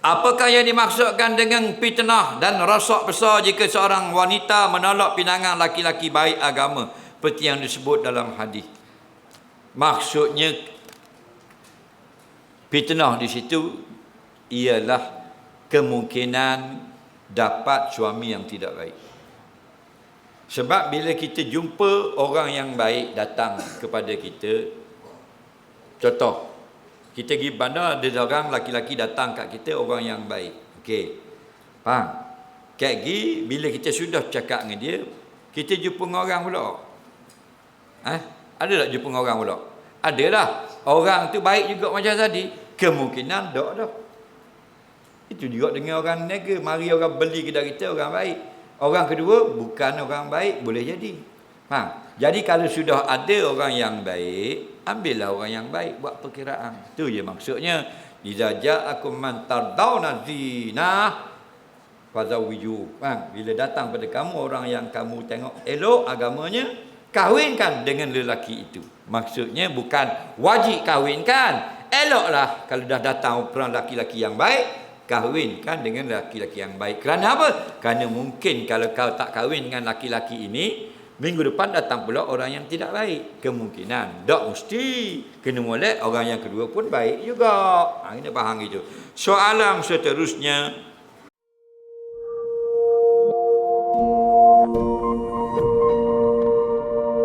Apakah yang dimaksudkan dengan fitnah dan rosak besar jika seorang wanita menolak pinangan laki-laki baik agama seperti yang disebut dalam hadis. Maksudnya fitnah di situ ialah kemungkinan dapat suami yang tidak baik. Sebab bila kita jumpa orang yang baik datang kepada kita, contoh, kita pergi bandar, ada orang laki-laki datang kat kita, orang yang baik. Okey. Faham? Kat pergi, bila kita sudah cakap dengan dia, kita jumpa dengan orang pula. Ha? Ada tak jumpa dengan orang pula? Adalah. Orang tu baik juga macam tadi. Kemungkinan tak dah. Itu juga dengan orang nega. Mari orang beli kedai kita, orang baik. Orang kedua, bukan orang baik, boleh jadi. Faham? Jadi kalau sudah ada orang yang baik, ambillah orang yang baik buat perkiraan. Itu je maksudnya. Iza ja'akum man tardawna zina fazawiju. Faham? Bila datang pada kamu orang yang kamu tengok elok agamanya, kahwinkan dengan lelaki itu. Maksudnya bukan wajib kahwinkan. Eloklah kalau dah datang orang laki-laki yang baik, kahwinkan dengan laki-laki yang baik. Kerana apa? Kerana mungkin kalau kau tak kahwin dengan laki-laki ini, minggu depan datang pula orang yang tidak baik. Kemungkinan. Tak mesti. Kena molek orang yang kedua pun baik juga. Ha, ini faham itu. Soalan seterusnya,